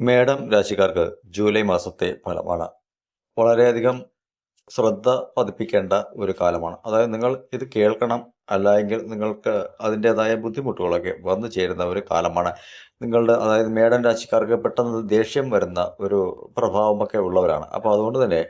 മേടം രാശിക്കാർക്ക് ജൂലൈ മാസത്തെ ഫലമാണ്. വളരെയധികം ശ്രദ്ധ പതിപ്പിക്കേണ്ട ഒരു കാലമാണ്. അതായത് നിങ്ങൾ ഇത് കേൾക്കണം അല്ല എങ്കിൽ നിങ്ങൾക്ക് അതിന്റെതായ ബുദ്ധിമുട്ടുകളൊക്കെ വന്നു ചേരുന്ന ഒരു കാലമാണ്. നിങ്ങളുടെ അതായത് മേടൻ രാശിക്കാർക്ക് പെട്ടെന്ന് ദേഷ്യം വരുന്ന ഒരു പ്രഭാവമൊക്കെ ഉള്ളവരാണ്. അപ്പോൾ അതുകൊണ്ട് തന്നെ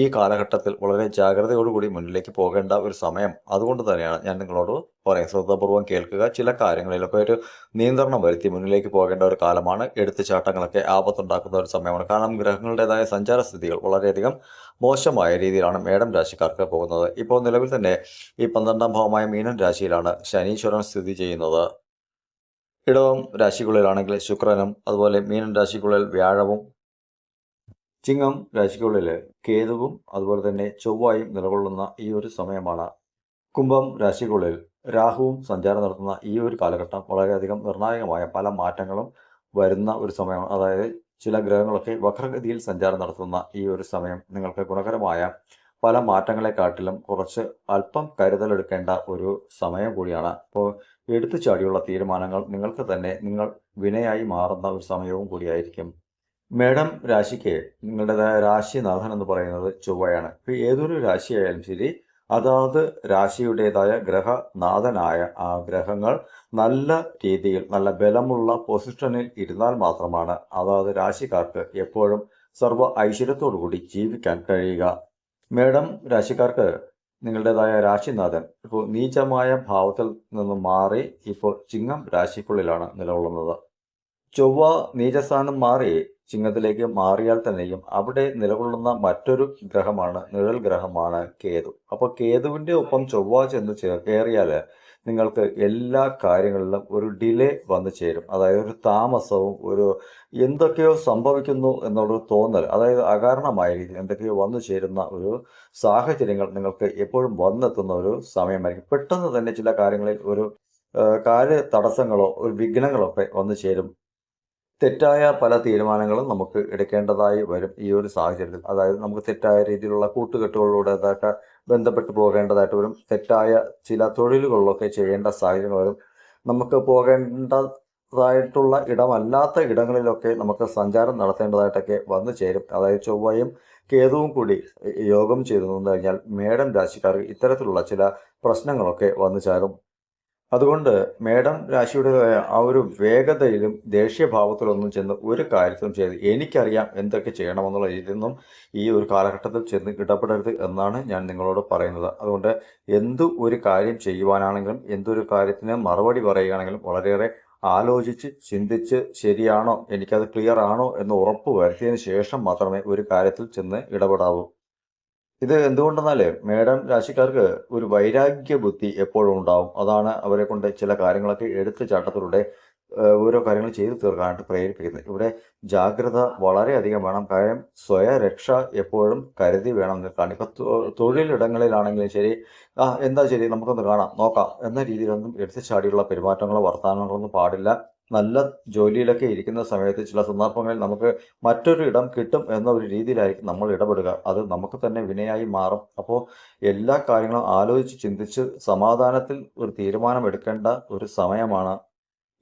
ഈ കാലഘട്ടത്തിൽ വളരെ ജാഗ്രതയോടുകൂടി മുന്നിലേക്ക് പോകേണ്ട ഒരു സമയം അതുകൊണ്ട് തന്നെയാണ് ഞാൻ നിങ്ങളോട് പറയാം ശ്രദ്ധാപൂർവം കേൾക്കുക ചില കാര്യങ്ങളിലൊക്കെ ഒരു നിയന്ത്രണം വരുത്തി മുന്നിലേക്ക് പോകേണ്ട ഒരു കാലമാണ്. എടുത്തുചാട്ടങ്ങളൊക്കെ ആപത്തുണ്ടാക്കുന്ന ഒരു സമയമാണ്. കാരണം ഗ്രഹങ്ങളുടേതായ സഞ്ചാര സ്ഥിതികൾ വളരെയധികം മോശമായ രീതിയിലാണ് മേടം രാശിക്കാർക്ക് പോകുന്നത്. ഇപ്പോൾ നിലവിൽ തന്നെ ഈ പന്ത്രണ്ടാം ഭാവമായ മീനൻ രാശിയിലാണ് ശനീശ്വരൻ സ്ഥിതി ചെയ്യുന്നത്. ഇടവം രാശിക്കുള്ളിലാണെങ്കിൽ ശുക്രനും അതുപോലെ മീനൻ രാശിക്കുള്ളിൽ വ്യാഴവും ചിങ്ങം രാശിക്കുള്ളിൽ കേതുവും അതുപോലെ തന്നെ ചൊവ്വായും നിലകൊള്ളുന്ന ഈ ഒരു സമയമാണ്. കുംഭം രാശിക്കുള്ളിൽ രാഹുവും സഞ്ചാരം നടത്തുന്ന ഈ ഒരു കാലഘട്ടം വളരെയധികം നിർണായകമായ പല മാറ്റങ്ങളും വരുന്ന ഒരു സമയമാണ്. അതായത് ചില ഗ്രഹങ്ങളൊക്കെ വക്രഗതിയിൽ സഞ്ചാരം നടത്തുന്ന ഈ ഒരു സമയം നിങ്ങൾക്ക് ഗുണകരമായ പല മാറ്റങ്ങളെക്കാട്ടിലും കുറച്ച് അല്പം കരുതലെടുക്കേണ്ട ഒരു സമയം കൂടിയാണ്. അപ്പോൾ എടുത്തു ചാടിയുള്ള തീരുമാനങ്ങൾ നിങ്ങൾക്ക് തന്നെ നിങ്ങൾ വിനയായി മാറുന്ന ഒരു സമയവും കൂടിയായിരിക്കും. മേഡം രാശിക്ക് നിങ്ങളുടേതായ രാശിനാഥൻ എന്ന് പറയുന്നത് ചൊവ്വയാണ്. ഇപ്പോൾ ഏതൊരു രാശിയായാലും ശരി അതാത് രാശിയുടേതായ ഗ്രഹനാഥനായ ആ ഗ്രഹങ്ങൾ നല്ല രീതിയിൽ നല്ല ബലമുള്ള പൊസിഷനിൽ ഇരുന്നാൽ മാത്രമാണ് അതാത് രാശിക്കാർക്ക് എപ്പോഴും സർവ ഐശ്വര്യത്തോടു കൂടി ജീവിക്കാൻ കഴിയുക. മേടം രാശിക്കാർക്ക് നിങ്ങളുടേതായ രാശിനാഥൻ. ഇപ്പോൾ നീചമായ ഭാവത്തിൽ നിന്ന് മാറി ഇപ്പോൾ ചിങ്ങം രാശിക്കുള്ളിലാണ് നിലകൊള്ളുന്നത്. ചൊവ്വ നീചസ്ഥാനം മാറി ചിങ്ങത്തിലേക്ക് മാറിയാൽ തന്നെയും അവിടെ നിലകൊള്ളുന്ന മറ്റൊരു ഗ്രഹമാണ് നിഴൽ ഗ്രഹമാണ് കേതു. അപ്പോൾ കേതുവിന്റെ ഒപ്പം ചൊവ്വ ചെന്ന് കയറിയാൽ നിങ്ങൾക്ക് എല്ലാ കാര്യങ്ങളിലും ഒരു ഡിലേ വന്നു ചേരും. അതായത് ഒരു താമസവും ഒരു എന്തൊക്കെയോ സംഭവിക്കുന്നു എന്നുള്ളൊരു തോന്നൽ അതായത് അകാരണമായ രീതിയിൽ എന്തൊക്കെയോ വന്നു ചേരുന്ന ഒരു സാഹചര്യങ്ങൾ നിങ്ങൾക്ക് എപ്പോഴും വന്നെത്തുന്ന ഒരു സമയമായിരിക്കും. പെട്ടെന്ന് തന്നെ ചില കാര്യങ്ങളിൽ ഒരു കാര്യ തടസ്സങ്ങളോ ഒരു വിഘ്നങ്ങളോ ഒക്കെ വന്നു ചേരും. തെറ്റായ പല തീരുമാനങ്ങളും നമുക്ക് എടുക്കേണ്ടതായി വരും ഈ ഒരു സാഹചര്യത്തിൽ. അതായത് നമുക്ക് തെറ്റായ രീതിയിലുള്ള കൂട്ടുകെട്ടുകളിലൂടെ അതൊക്കെ ബന്ധപ്പെട്ട് പോകേണ്ടതായിട്ട് വരും. തെറ്റായ ചില തൊഴിലുകളിലൊക്കെ ചെയ്യേണ്ട സാഹചര്യങ്ങൾ വരും. നമുക്ക് പോകേണ്ടതായിട്ടുള്ള ഇടമല്ലാത്ത ഇടങ്ങളിലൊക്കെ നമുക്ക് സഞ്ചാരം നടത്തേണ്ടതായിട്ടൊക്കെ വന്നു ചേരും. അതായത് ചൊവ്വയും കേതുവും കൂടി യോഗം ചെയ്തു കഴിഞ്ഞാൽ മേടം രാശിക്കാർക്ക് ഇത്തരത്തിലുള്ള ചില പ്രശ്നങ്ങളൊക്കെ വന്നു ചേരും. അതുകൊണ്ട് മേഡം രാശിയുടേതായ ആ ഒരു വേഗതയിലും ദേഷ്യഭാവത്തിലൊന്നും ചെന്ന് ഒരു കാര്യത്തിലും ചെയ്ത് എനിക്കറിയാം എന്തൊക്കെ ചെയ്യണമെന്നുള്ള രീതിയിലൊന്നും ഈ ഒരു കാലഘട്ടത്തിൽ ചെന്ന് ഇടപെടരുത് എന്നാണ് ഞാൻ നിങ്ങളോട് പറയുന്നത്. അതുകൊണ്ട് എന്തു ഒരു കാര്യം ചെയ്യുവാനാണെങ്കിലും എന്തൊരു കാര്യത്തിന് മറുപടി പറയുകയാണെങ്കിലും വളരെയേറെ ആലോചിച്ച് ചിന്തിച്ച് ശരിയാണോ എനിക്കത് ക്ലിയർ ആണോ എന്ന് ഉറപ്പ് വരുത്തിയതിന് ശേഷം മാത്രമേ ഒരു കാര്യത്തിൽ ചെന്ന് ഇടപെടാവൂ. ഇത് എന്തുകൊണ്ടെന്നാൽ മേഡം രാശിക്കാർക്ക് ഒരു വൈരാഗ്യ ബുദ്ധി എപ്പോഴും ഉണ്ടാവും. അതാണ് അവരെ കൊണ്ട് ചില കാര്യങ്ങളൊക്കെ എടുത്തു ചാട്ടത്തിലൂടെ ഓരോ കാര്യങ്ങൾ ചെയ്തു തീർക്കാനായിട്ട് പ്രേരിപ്പിക്കുന്നത്. ഇവിടെ ജാഗ്രത വളരെയധികം വേണം. കാര്യം സ്വയരക്ഷ എപ്പോഴും കരുതി വേണം നിൽക്കാൻ. ഇപ്പം തൊഴിലിടങ്ങളിലാണെങ്കിലും ശരി ആ എന്താ ശരി നമുക്കൊന്ന് കാണാം നോക്കാം. എന്ന രീതിയിലൊന്നും എടുത്തു ചാടിയുള്ള പെരുമാറ്റങ്ങളോ വർത്തമാനങ്ങളൊന്നും പാടില്ല. നല്ല ജോലിയിലൊക്കെ ഇരിക്കുന്ന സമയത്ത് ചില സന്ദർഭങ്ങളിൽ നമുക്ക് മറ്റൊരു ഇടം കിട്ടും എന്ന ഒരു രീതിയിലായിരിക്കും നമ്മൾ ഇടപെടുക. അത് നമുക്ക് തന്നെ വിനയായി മാറും. അപ്പോൾ എല്ലാ കാര്യങ്ങളും ആലോചിച്ച് ചിന്തിച്ച് സമാധാനത്തിൽ ഒരു തീരുമാനം എടുക്കേണ്ട ഒരു സമയമാണ്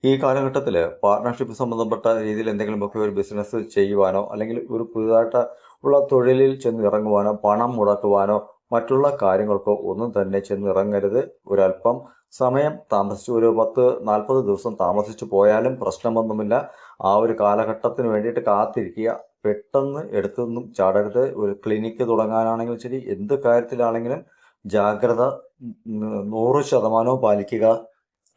ഈ കാലഘട്ടത്തിൽ പാർട്ട്ണർഷിപ്പ് സംബന്ധപ്പെട്ട രീതിയിൽ എന്തെങ്കിലുമൊക്കെ ഒരു ബിസിനസ് ചെയ്യുവാനോ അല്ലെങ്കിൽ ഒരു പുതുതായിട്ട് ഉള്ള തൊഴിലിൽ ചെന്ന് ഇറങ്ങുവാനോ പണം മുടക്കുവാനോ മറ്റുള്ള കാര്യങ്ങൾക്കോ ഒന്നും തന്നെ ചെന്നിറങ്ങരുത് ഒരല്പം സമയം താമസിച്ചു. ഒരു പത്ത് നാൽപ്പത് ദിവസം താമസിച്ചു പോയാലും പ്രശ്നമൊന്നുമില്ല. ആ ഒരു കാലഘട്ടത്തിന് വേണ്ടിയിട്ട് കാത്തിരിക്കുക. പെട്ടെന്ന് എടുത്തൊന്നും ചാടരുത്. ഒരു ക്ലിനിക്ക് തുടങ്ങാനാണെങ്കിലും ശരി എന്ത് കാര്യത്തിലാണെങ്കിലും ജാഗ്രത നൂറ് ശതമാനവും പാലിക്കുക.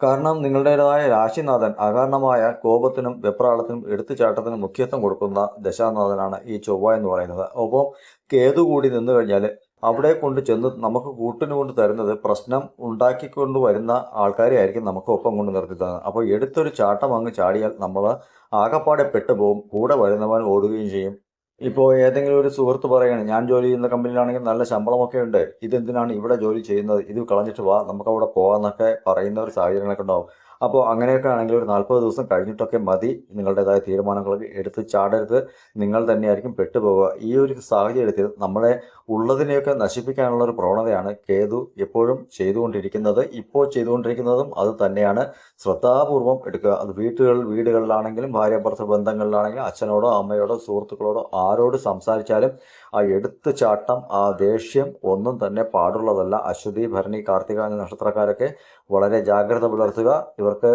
കാരണം നിങ്ങളുടേതായ രാശിനാഥൻ അകാരണമായ കോപത്തിനും വെപ്രാളത്തിനും എടുത്തുചാട്ടത്തിനും മുഖ്യത്വം കൊടുക്കുന്ന ദശാനാഥനാണ് ഈ ചൊവ്വ എന്ന് പറയുന്നത്. ഒപ്പം കേതു കൂടി നിന്നു കഴിഞ്ഞാൽ അവിടെ കൊണ്ട് ചെന്ന് നമുക്ക് കൂട്ടിന് കൊണ്ട് തരുന്നത് പ്രശ്നം ഉണ്ടാക്കിക്കൊണ്ട് വരുന്ന ആൾക്കാരെ ആയിരിക്കും നമുക്ക് ഒപ്പം കൊണ്ട് നിർത്തി അപ്പോൾ എടുത്തൊരു ചാട്ടം അങ്ങ് ചാടിയാൽ നമ്മൾ ആകപ്പാടെ പെട്ടുപോകും കൂടെ വരുന്നവൻ ഓടുകയും ചെയ്യും. ഇപ്പോൾ ഏതെങ്കിലും ഒരു സുഹൃത്ത് പറയുകയാണ് ഞാൻ ജോലി ചെയ്യുന്ന കമ്പനിയിലാണെങ്കിൽ നല്ല ശമ്പളമൊക്കെ ഉണ്ട്. ഇതെന്തിനാണ് ഇവിടെ ജോലി ചെയ്യുന്നത്? ഇത് കളഞ്ഞിട്ട് വാ നമുക്ക് അവിടെ പോകാമെന്നൊക്കെ പറയുന്ന ഒരു സാഹചര്യങ്ങളൊക്കെ ഉണ്ടാവും. അപ്പോൾ അങ്ങനെയൊക്കെ ആണെങ്കിൽ ഒരു നാൽപ്പത് ദിവസം കഴിഞ്ഞിട്ടൊക്കെ മതി. നിങ്ങളുടേതായ തീരുമാനങ്ങളൊക്കെ എടുത്ത് ചാടരുത്. നിങ്ങൾ തന്നെയായിരിക്കും പെട്ടുപോകുക ഈ ഒരു സാഹചര്യത്തിൽ നമ്മളെ ഉള്ളതിനെയൊക്കെ നശിപ്പിക്കാനുള്ള ഒരു പ്രവണതയാണ് കേതു എപ്പോഴും ചെയ്തുകൊണ്ടിരിക്കുന്നത്. ഇപ്പോൾ ചെയ്തുകൊണ്ടിരിക്കുന്നതും അത് തന്നെയാണ്. ശ്രദ്ധാപൂർവം എടുക്കുക. അത് വീട്ടുകൾ വീടുകളിലാണെങ്കിലും ഭാര്യ ഭർത്തൃ ബന്ധങ്ങളിലാണെങ്കിലും അച്ഛനോടോ അമ്മയോടോ സുഹൃത്തുക്കളോടോ ആരോട് സംസാരിച്ചാലും ആ എടുത്തു ചാട്ടം ആ ദേഷ്യം ഒന്നും തന്നെ പാടുള്ളതല്ല. അശ്വതി ഭരണി കാർത്തിക എന്ന നക്ഷത്രക്കാരൊക്കെ വളരെ ജാഗ്രത പുലർത്തുക. ഇവർക്ക്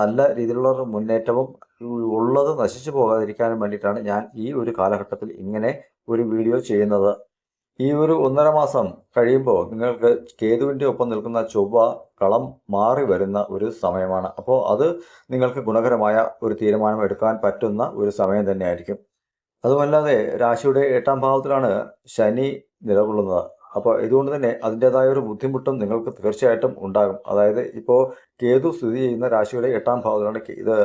നല്ല രീതിയിലുള്ള ഒരു മുന്നേറ്റവും ഉള്ളത് നശിച്ചു പോകാതിരിക്കാനും വേണ്ടിയിട്ടാണ് ഞാൻ ഈ ഒരു കാലഘട്ടത്തിൽ ഇങ്ങനെ ഒരു വീഡിയോ ചെയ്യുന്നത്. ഈ ഒരു ഒന്നര മാസം കഴിയുമ്പോൾ നിങ്ങൾക്ക് കേതുവിന്റെ ഒപ്പം നിൽക്കുന്ന ചൊവ്വ കളം മാറി വരുന്ന ഒരു സമയമാണ്. അപ്പോൾ അത് നിങ്ങൾക്ക് ഗുണകരമായ ഒരു തീരുമാനം എടുക്കാൻ പറ്റുന്ന ഒരു സമയം തന്നെയായിരിക്കും. അതുമല്ലാതെ രാശിയുടെ എട്ടാം ഭാവത്തിലാണ് ശനി നിലകൊള്ളുന്നത്. അപ്പോൾ ഇതുകൊണ്ട് തന്നെ അതിന്റെതായ ഒരു ബുദ്ധിമുട്ടും നിങ്ങൾക്ക് തീർച്ചയായിട്ടും ഉണ്ടാകും. അതായത് ഇപ്പോൾ കേതു സ്ഥിതി ചെയ്യുന്ന രാശിയുടെ എട്ടാം ഭാവത്തിലാണ് ഇത്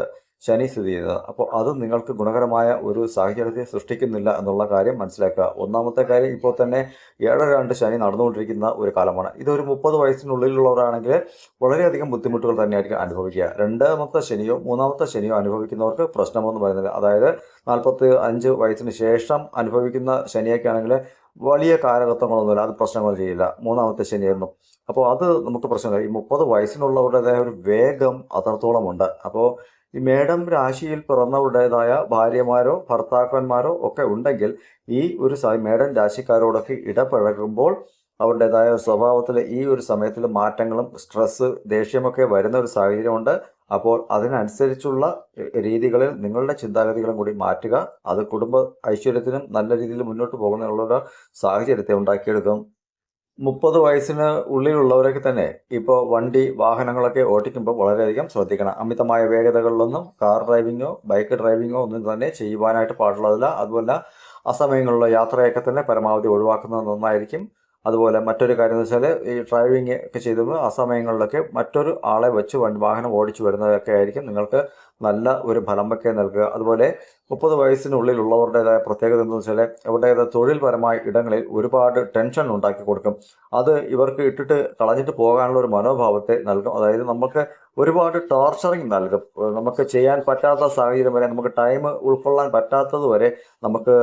ശനി സ്ഥിതി ചെയ്യുന്നത്. അപ്പോൾ അത് നിങ്ങൾക്ക് ഗുണകരമായ ഒരു സാഹചര്യത്തെ സൃഷ്ടിക്കുന്നില്ല എന്നുള്ള കാര്യം മനസ്സിലാക്കുക. ഒന്നാമത്തെ കാര്യം ഇപ്പോൾ തന്നെ ഏഴര രണ്ട് ശനി നടന്നുകൊണ്ടിരിക്കുന്ന ഒരു കാലമാണ്. ഇതൊരു മുപ്പത് വയസ്സിനുള്ളിലുള്ളവരാണെങ്കിൽ വളരെയധികം ബുദ്ധിമുട്ടുകൾ തന്നെയായിരിക്കും അനുഭവിക്കുക. രണ്ടാമത്തെ ശനിയോ മൂന്നാമത്തെ ശനിയോ അനുഭവിക്കുന്നവർക്ക് പ്രശ്നമെന്ന് പറയുന്നത് അതായത് നാൽപ്പത്തി അഞ്ച് വയസ്സിന് ശേഷം അനുഭവിക്കുന്ന ശനിയൊക്കെ ആണെങ്കിൽ വലിയ കാരകത്വങ്ങളൊന്നുമില്ല അത് പ്രശ്നങ്ങൾ ചെയ്യില്ല. മൂന്നാമത്തെ ശനിയായിരുന്നു. അപ്പോൾ അത് നമുക്ക് പ്രശ്നമില്ല. ഈ മുപ്പത് വയസ്സിനുള്ളവരുടേതായ ഒരു വേഗം അത്രത്തോളം ഉണ്ട് അപ്പോൾ ഈ മേഡം രാശിയിൽ പിറന്നവരുടേതായ ഭാര്യമാരോ ഭർത്താക്കന്മാരോ ഒക്കെ ഉണ്ടെങ്കിൽ ഈ ഒരു മേഡം രാശിക്കാരോടൊക്കെ ഇടപഴകുമ്പോൾ അവരുടേതായ സ്വഭാവത്തിൽ ഈ ഒരു സമയത്തിൽ മാറ്റങ്ങളും സ്ട്രെസ്സ് ദേഷ്യമൊക്കെ വരുന്ന ഒരു സാഹചര്യമുണ്ട്. അപ്പോൾ അതിനനുസരിച്ചുള്ള രീതികളിൽ നിങ്ങളുടെ ചിന്താഗതികളും കൂടി മാറ്റുക. അത് കുടുംബ ഐശ്വര്യത്തിനും നല്ല രീതിയിൽ മുന്നോട്ട് പോകുന്നതിനുള്ള സാഹചര്യത്തെ ഉണ്ടാക്കിയെടുക്കും. മുപ്പത് വയസ്സിന് ഉള്ളിലുള്ളവരൊക്കെ തന്നെ ഇപ്പോൾ വണ്ടി വാഹനങ്ങളൊക്കെ ഓടിക്കുമ്പോൾ വളരെയധികം ശ്രദ്ധിക്കണം. അമിതമായ വേഗതകളിലൊന്നും കാർ ഡ്രൈവിങ്ങോ ബൈക്ക് ഡ്രൈവിങ്ങോ ഒന്നും തന്നെ ചെയ്യുവാനായിട്ട് പാടുള്ളതല്ല. അതുപോലെ അസമയങ്ങളിലുള്ള യാത്രയൊക്കെ തന്നെ പരമാവധി ഒഴിവാക്കുന്നത് നന്നായിരിക്കും. അതുപോലെ മറ്റൊരു കാര്യം എന്ന് വെച്ചാൽ ഈ ഡ്രൈവിംഗ് ഒക്കെ ചെയ്തപ്പോൾ ആ സമയങ്ങളിലൊക്കെ മറ്റൊരു ആളെ വെച്ച് വാഹനം ഓടിച്ചു വരുന്നതൊക്കെ ആയിരിക്കും നിങ്ങൾക്ക് നല്ല ഒരു ഫലം നൽകുക. അതുപോലെ മുപ്പത് വയസ്സിനുള്ളിലുള്ളവരുടേതായ പ്രത്യേകത എന്ന് വെച്ചാൽ അവരുടേതായ തൊഴിൽപരമായ ഇടങ്ങളിൽ ഒരുപാട് ടെൻഷൻ ഉണ്ടാക്കി കൊടുക്കും. അത് ഇവർക്ക് ഇട്ടിട്ട് കളഞ്ഞിട്ട് പോകാനുള്ള ഒരു മനോഭാവത്തെ നൽകും. അതായത് നമുക്ക് ഒരുപാട് ടോർച്ചറിങ് നൽകും നമുക്ക് ചെയ്യാൻ പറ്റാത്ത സാഹചര്യം വരെ നമുക്ക് ടൈം ഉൾക്കൊള്ളാൻ പറ്റാത്തത് വരെ നമുക്ക്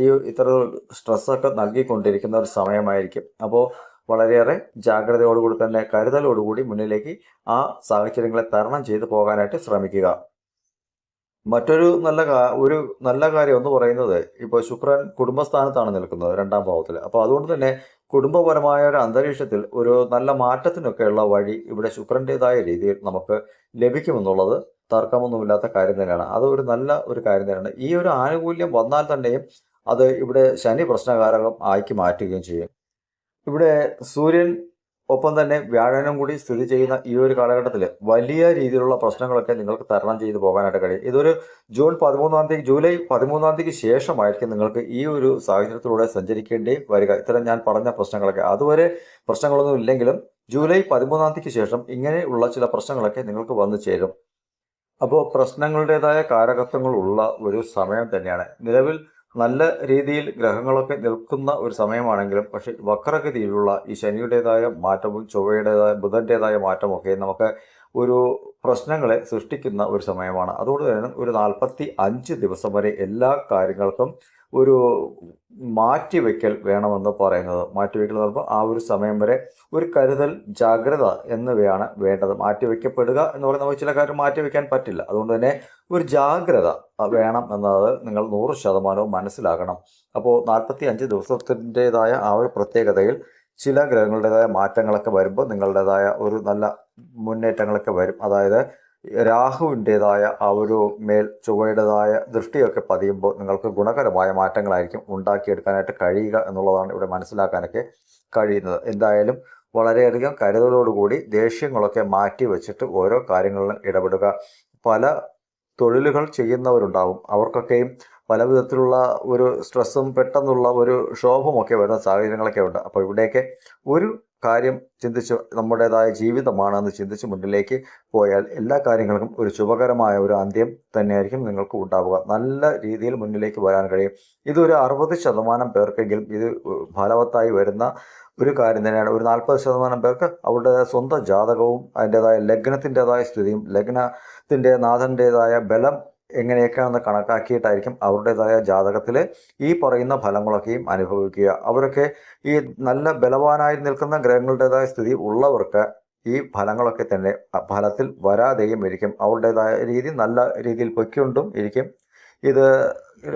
ഈ ഇത്തരം സ്ട്രെസ്സൊക്കെ നൽകിക്കൊണ്ടിരിക്കുന്ന ഒരു സമയമായിരിക്കും. അപ്പോൾ വളരെയേറെ ജാഗ്രതയോടുകൂടി തന്നെ കരുതലോടുകൂടി മുന്നിലേക്ക് ആ സാഹചര്യങ്ങളെ തരണം ചെയ്തു പോകാനായിട്ട് ശ്രമിക്കുക. മറ്റൊരു നല്ല ഒരു നല്ല കാര്യം എന്ന് പറയുന്നത് ഇപ്പോൾ ശുക്രൻ കുടുംബസ്ഥാനത്താണ് നിൽക്കുന്നത് രണ്ടാം ഭാവത്തിൽ അപ്പോൾ അതുകൊണ്ട് തന്നെ കുടുംബപരമായ ഒരു അന്തരീക്ഷത്തിൽ ഒരു നല്ല മാറ്റത്തിനൊക്കെയുള്ള വഴി ഇവിടെ ശുക്രന്റെതായ രീതിയിൽ നമുക്ക് ലഭിക്കുമെന്നുള്ളത് തർക്കമൊന്നുമില്ലാത്ത കാര്യം തന്നെയാണ്. അത് ഒരു നല്ല ഒരു കാര്യം തന്നെയാണ്. ഈ ഒരു ആനുകൂല്യം വന്നാൽ തന്നെയും അത് ഇവിടെ ശനി പ്രശ്നകാരകം ആക്കി മാറ്റുകയും ചെയ്യും. ഇവിടെ സൂര്യൻ ഒപ്പം തന്നെ വ്യാഴനും കൂടി സ്ഥിതി ചെയ്യുന്ന ഈ ഒരു കാലഘട്ടത്തിൽ വലിയ രീതിയിലുള്ള പ്രശ്നങ്ങളൊക്കെ നിങ്ങൾക്ക് തരണം ചെയ്തു പോകാനായിട്ട് കഴിയും. ഇതൊരു ജൂൺ പതിമൂന്നാം തീയതി ജൂലൈ പതിമൂന്നാം തീയതിക്ക് ശേഷമായിരിക്കും നിങ്ങൾക്ക് ഈ ഒരു സാഹചര്യത്തിലൂടെ സഞ്ചരിക്കേണ്ടി വരിക. ഇത്തരം ഞാൻ പറഞ്ഞ പ്രശ്നങ്ങളൊക്കെ. അതുവരെ പ്രശ്നങ്ങളൊന്നും ഇല്ലെങ്കിലും ജൂലൈ പതിമൂന്നാം തീയതിക്ക് ശേഷം ഇങ്ങനെയുള്ള ചില പ്രശ്നങ്ങളൊക്കെ നിങ്ങൾക്ക് വന്നു ചേരും. അപ്പോൾ പ്രശ്നങ്ങളുടേതായ കാരകത്വങ്ങളുള്ള ഒരു സമയം തന്നെയാണ്. നിലവിൽ നല്ല രീതിയിൽ ഗ്രഹങ്ങളൊക്കെ നിൽക്കുന്ന ഒരു സമയമാണെങ്കിലും പക്ഷേ വക്രഗതിയിലുള്ള ഈ ശനിയുടേതായ മാറ്റവും ചൊവ്വയുടേതായ ബുധന്റെതായ മാറ്റമൊക്കെ നമുക്ക് ഒരു പ്രശ്നങ്ങളെ സൃഷ്ടിക്കുന്ന ഒരു സമയമാണ്. അതുകൊണ്ട് തന്നെ ഒരു നാൽപ്പത്തി അഞ്ച് ദിവസം വരെ എല്ലാ കാര്യങ്ങൾക്കും ഒരു മാറ്റിവെക്കൽ വേണമെന്ന് പറയുന്നത്. മാറ്റിവെക്കൽ എന്ന് പറയുമ്പോൾ ആ ഒരു സമയം വരെ ഒരു കരുതൽ ജാഗ്രത എന്നിവയാണ് വേണ്ടത്. മാറ്റിവെക്കപ്പെടുക എന്ന് പറയുന്ന നമുക്ക് ചില കാര്യം മാറ്റിവെക്കാൻ പറ്റില്ല. അതുകൊണ്ട് തന്നെ ഒരു ജാഗ്രത വേണം എന്നത് നിങ്ങൾ നൂറ് ശതമാനവും മനസ്സിലാക്കണം. അപ്പോൾ നാൽപ്പത്തി അഞ്ച് ദിവസത്തിന്റെതായ ആ ഒരു പ്രത്യേകതയിൽ ചില ഗ്രഹങ്ങളുടേതായ മാറ്റങ്ങളൊക്കെ വരുമ്പോൾ നിങ്ങളുടേതായ ഒരു നല്ല മുന്നേറ്റങ്ങളൊക്കെ വരും. അതായത് രാഹുവിന്റെതായ ഒരു മേൽ ചൊവ്വയുടേതായ ദൃഷ്ടിയൊക്കെ പതിയുമ്പോൾ നിങ്ങൾക്ക് ഗുണകരമായ മാറ്റങ്ങളായിരിക്കും ഉണ്ടാക്കിയെടുക്കാനായിട്ട് കഴിയുക എന്നുള്ളതാണ് ഇവിടെ മനസ്സിലാക്കാനൊക്കെ കഴിയുന്നത്. എന്തായാലും വളരെയധികം കരുതലോടുകൂടി ദേഷ്യങ്ങളൊക്കെ മാറ്റി വെച്ചിട്ട് ഓരോ കാര്യങ്ങളിലും ഇടപെടുക. പല തൊഴിലുകൾ ചെയ്യുന്നവരുണ്ടാവും. അവർക്കൊക്കെയും പല വിധത്തിലുള്ള ഒരു സ്ട്രെസ്സും പെട്ടെന്നുള്ള ഒരു ക്ഷോഭമൊക്കെ വരുന്ന സാഹചര്യങ്ങളൊക്കെ ഉണ്ട്. അപ്പോൾ ഇവിടെയൊക്കെ ഒരു കാര്യം ചിന്തിച്ച് നമ്മുടേതായ ജീവിതമാണെന്ന് ചിന്തിച്ച് മുന്നിലേക്ക് പോയാൽ എല്ലാ കാര്യങ്ങൾക്കും ഒരു ശുഭകരമായ ഒരു അന്ത്യം തന്നെയായിരിക്കും നിങ്ങൾക്ക് ഉണ്ടാവുക. നല്ല രീതിയിൽ മുന്നിലേക്ക് വരാൻ കഴിയും. ഇതൊരു അറുപത് ശതമാനം പേർക്കെങ്കിലും ഇത് ഫലവത്തായി വരുന്ന ഒരു കാര്യം തന്നെയാണ്. ഒരു നാൽപ്പത് ശതമാനം പേർക്ക് അവരുടെ സ്വന്തം ജാതകവും അതിന്റെതായ ലഗ്നത്തിന്റെതായ സ്ഥിതിയും ലഗ്നത്തിന്റെ നാഥന്റേതായ ബലം എങ്ങനെയൊക്കെയാണെന്ന് കണക്കാക്കിയിട്ടായിരിക്കും അവരുടേതായ ജാതകത്തിൽ ഈ പറയുന്ന ഫലങ്ങളൊക്കെയും അനുഭവിക്കുക. അവരൊക്കെ ഈ നല്ല ബലവാനായി നിൽക്കുന്ന ഗ്രഹങ്ങളുടേതായ സ്ഥിതി ഉള്ളവർക്ക് ഈ ഫലങ്ങളൊക്കെ തന്നെ ഫലത്തിൽ വരാതെയും ഇരിക്കും. അവരുടേതായ രീതി നല്ല രീതിയിൽ പൊയ്ക്കൊണ്ടും ഇരിക്കും. ഇത്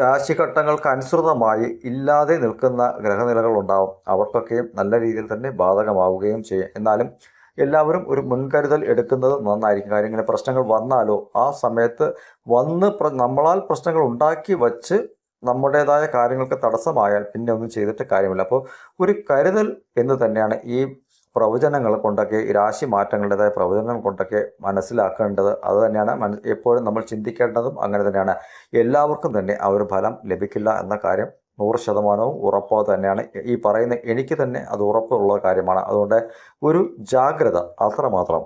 രാശിഘട്ടങ്ങൾക്ക് അനുസൃതമായി ഇല്ലാതെ നിൽക്കുന്ന ഗ്രഹനിലകൾ ഉണ്ടാവും അവർക്കൊക്കെയും നല്ല രീതിയിൽ തന്നെ ബാധകമാവുകയും ചെയ്യും. എന്നാലും എല്ലാവരും ഒരു മുൻകരുതൽ എടുക്കുന്നത് നന്നായിരിക്കും. കാര്യം ഇങ്ങനെ പ്രശ്നങ്ങൾ വന്നാലോ ആ സമയത്ത് വന്ന് നമ്മളാൽ പ്രശ്നങ്ങൾ ഉണ്ടാക്കി വച്ച് നമ്മുടേതായ കാര്യങ്ങൾക്ക് തടസ്സമായാൽ പിന്നെ ഒന്നും ചെയ്തിട്ട് കാര്യമില്ല. അപ്പോൾ ഒരു കരുതൽ എന്ന് തന്നെയാണ് ഈ പ്രവചനങ്ങൾ കൊണ്ടൊക്കെ ഈ രാശി മാറ്റങ്ങളുടേതായ പ്രവചനങ്ങൾ കൊണ്ടൊക്കെ മനസ്സിലാക്കേണ്ടത്. അത് തന്നെയാണ് എപ്പോഴും നമ്മൾ ചിന്തിക്കേണ്ടതും അങ്ങനെ തന്നെയാണ്. എല്ലാവർക്കും തന്നെ ആ ഒരു ഫലം ലഭിക്കില്ല എന്ന കാര്യം നൂറ് ശതമാനവും ഉറപ്പ് തന്നെയാണ്. ഈ പറയുന്ന എനിക്ക് തന്നെ അത് ഉറപ്പുള്ള കാര്യമാണ്. അതുകൊണ്ട് ഒരു ജാഗ്രത അത്രമാത്രം